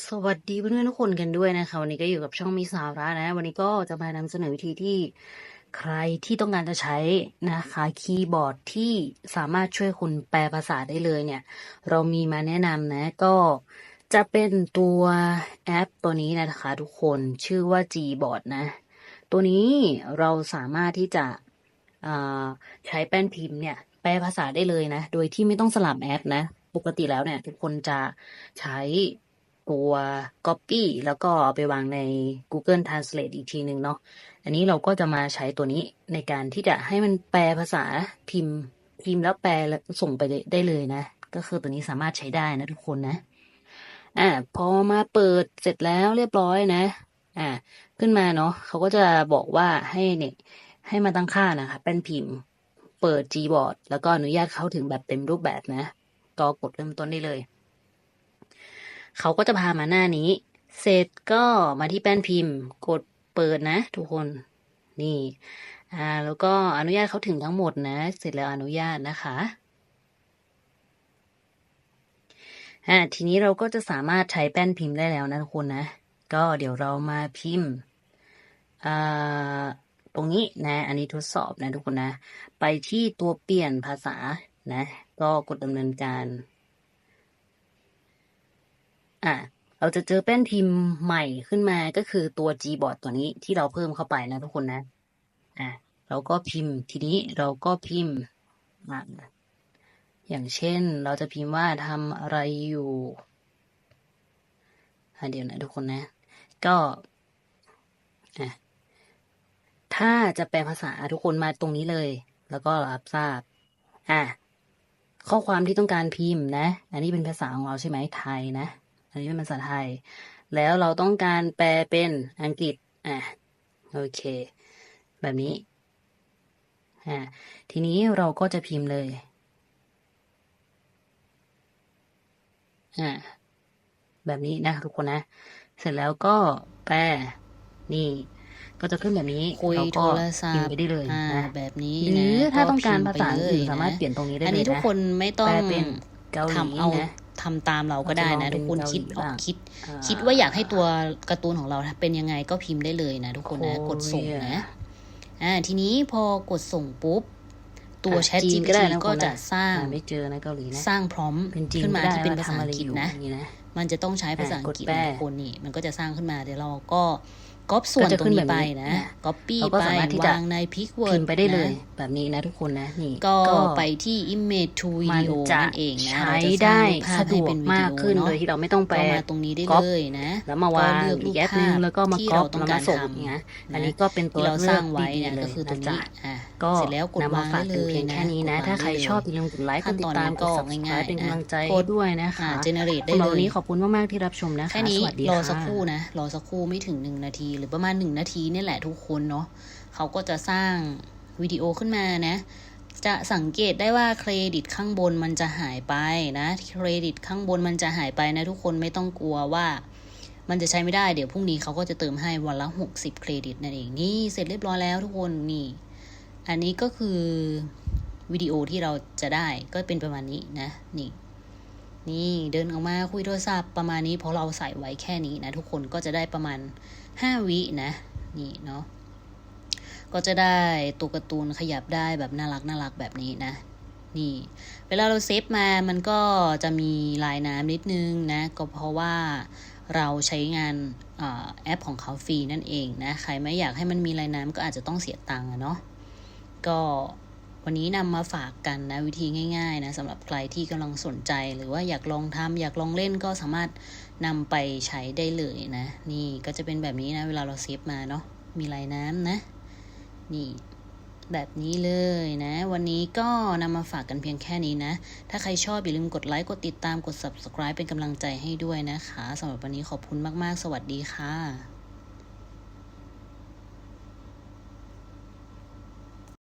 สวัสดีเพื่อนๆทุกคนกันด้วยนะคะ วันนี้ก็อยู่กับช่องมีสาระนะ วันนี้ก็จะมานำเสนอวิธีที่ใครที่ต้องการจะใช้นะคะคีย์บอร์ดที่สามารถช่วยคุณแปลภาษาได้เลยเนี่ย เรามีมาแนะนำนะก็จะเป็นตัวแอปตัวนี้นะคะ ทุกคนชื่อว่า Gboard นะ ตัวนี้เราสามารถที่จะใช้แป้นพิมพ์เนี่ย แปลภาษาได้เลยนะ โดยที่ไม่ต้องสลับแอปนะ ปกติแล้วเนี่ย ทุกคนจะใช้ ตัว Copy แล้วก็ไปวางใน Google Translate อีกทีหนึ่งเนาะ อันนี้เราก็จะมาใช้ตัวนี้ในการที่จะให้มันแปลภาษาพิมพ์ พิมพ์แล้วแปลแล้วส่งไปได้เลยนะ ก็คือตัวนี้สามารถใช้ได้นะทุกคนนะ อ่า พอมาเปิดเสร็จแล้วเรียบร้อยนะ อ่า ขึ้นมาเนาะเขาก็จะบอกว่าให้เนี่ยให้มาตั้งค่านะคะแป้นพิมพ์ เปิด Gboard แล้วก็อนุญาตเข้าถึงแบบเต็มรูปแบบนะก็กดเริ่มต้นได้เลย เขาก็จะพามาหน้านี้ เสร็จก็มาที่แป้นพิมพ์ กดเปิดนะ ทุกคน นี่ อ่า แล้วก็อนุญาตเขาถึงทั้งหมดนะ เสร็จแล้วอนุญาตนะคะอ่าทีนี้เราก็จะสามารถใช้แป้นพิมพ์ได้แล้วนะทุกคนนะ ก็เดี๋ยวเรามาพิมพ์อ่าตรงนี้นะ อันนี้ทดสอบนะทุกคนนะ ไปที่ตัวเปลี่ยนภาษานะ ก็กดดำเนินการ อะเราจะเจอแป้นพิมพ์ใหม่ขึ้นมาก็คือตัว Gboard ตัวนี้ที่เราเพิ่มเข้าไปนะทุกคนนะ อะเราก็พิมพ์ทีนี้เราก็พิมพ์อะอย่างเช่นเราจะพิมพ์ว่าทำอะไรอยู่เดี๋ยวนะทุกคนนะ ก็อะถ้าจะแปลภาษาทุกคนมาตรงนี้เลย แล้วก็รับทราบ อะข้อความที่ต้องการพิมพ์นะ อันนี้เป็นภาษาของเราใช่ไหมไทยนะ อันนี้เป็นภาษาไทย แล้วเราต้องการแปลเป็นอังกฤษอะโอเค แบบนี้อะทีนี้เราก็จะพิมพ์เลยอะแบบนี้นะทุกคนนะ เสร็จแล้วก็แปลนี่ก็จะขึ้นแบบนี้คุยเราโทก็รศัพิมพพ์ท์ไปได้เลยอ่านะแบบนี้หรือนะถ้าต้องการพิมพ์ภาษาไปเลยอื่นสามารถนะเปลี่ยนตรงนี้ได้เลยอันนี้ทุกนะคนไม่ต้องแปลเป็นเกาหลีทำเอานะ ทำตามเราก็ได้นะเราจะลองทุกคนเป็นคิดเกาหลีออกบ้างคิดอ่าคิดว่าอยากให้ตัวการ์ตูนของเราเป็นยังไงก็พิมพ์ได้เลยนะ ทุกคนนะกดส่งโคเรียนะอ่าทีนี้พอกดส่งปุ๊บ ตัวอะ Chat จีนก็ GPT ได้นะก็คนนะจะสร้างหาไม่เจอนะเกาหลีนะสร้างพร้อมเป็นจีนขึ้นก็มาได้ที่เป็นว่ภาษาทำอัอะไรงกฤษอยู่นะอย่างนี้นะ มันจะต้องใช้ภาษาอังกฤษอะกดแปลนะทุกคนนี่มันก็จะสร้างขึ้นมาเดี๋ยวเราก็ ก๊อปส่วนก็จะตรขึ้งนนี้แบบไปนี้นะนะก๊อปปี้เราก็ไปสามารถที่จะวางในพิกเวิร์พิดมพ์ไปได้เลย แบบนี้นะทุกคนนะนี่ก็ไปที่ image to มัน video จะนั่นเองนะใช้เราจะสร้าได้งรูปภาสะพดให้วกเป็นวิมาดีกโอขึ้นเนาะโดยที่เราไม่ต้องไปก็มาตรงนี้ได้ก๊อปเลยนะแล้วมาวางก็เลือกอีรูกปแอปหนึงภาพแล้วก็มาที่ก๊อเราปต้องแล้วกามาส่งรทำอย่างเงี้ยนะอันนี้ก็เป็นตัวที่เราเลืสอร้ากงไว้ดีเนี่ยๆเลก็ยคือตัวนะนี้จ๊ะอะก็เสร็จแล้วกดนำมาวางฝากได้เป็นเลยเพียงนะแค่นี้นะกดวางถ้าใครได้เลยชอบอย่าลืมกดไลค์กขั้ดนติตอดนตามนี้กก็ด subscribe ง่ายๆเป็นกำลังใจนะให้ด้วยนะอ่าคะ generate ได้สำหรับเลวันยนี้ขอบคุณมากๆที่รับชมนะคะแค่นี้สวัสดีรอค่ะสักครู่นะรอสักครู่ไม่ถึงหนึ่งนาทีหรือประมาณหนึ่งนาทีนี่แหละทุกคนเนาะเขาก็จะสร้างวิดีโอขึ้นมานะ จะสังเกตได้ว่าเครดิตข้างบนมันจะหายไปนะเครดิตข้างบนมันจะหายไปนะทุกคนไม่ต้องกลัวว่ามันจะใช้ไม่ได้เดี๋ยวพรุ่งนี้เขาก็จะเติมให้วันละหกสิบเครดิตนั่นเองนี่เสร็จเรียบร้อยแล้วทุกคนนี่ อันนี้ก็คือวิดีโอที่เราจะได้ก็เป็นประมาณนี้นะ นี่ นี่เดินออกมาคุยโทรศัพท์ประมาณนี้เพราะเราใส่ไว้แค่นี้นะ ทุกคนก็จะได้ประมาณ ห้าวินะ นี่เนาะก็จะได้ตัวการ์ตูนขยับได้แบบน่ารักน่ารักแบบนี้นะ นี่ เวลาเราเซฟมามันก็จะมีลายน้ำนิดนึงนะ ก็เพราะว่าเราใช้งานอแอปของเขาฟรีนั่นเองนะ ใครไม่อยากให้มันมีลายน้ำก็อาจจะต้องเสียตังค์อะเนาะก็ วันนี้นำมาฝากกันนะวิธีง่ายๆนะสำหรับใครที่กำลังสนใจ หรือว่าอยากลองทำอยากลองเล่นก็สามารถนำไปใช้ได้เลยนะ นี่ก็จะเป็นแบบนี้นะ เวลาเราเซฟมาเนาะมีลายน้ำนะ นี่แบบนี้เลยนะ วันนี้ก็นำมาฝากกันเพียงแค่นี้นะ ถ้าใครชอบอย่าลืมกดไลค์ กดติดตามกด subscribe เป็นกำลังใจให้ด้วยนะคะสำหรับวันนี้ขอบคุณมากๆ สวัสดีค่ะ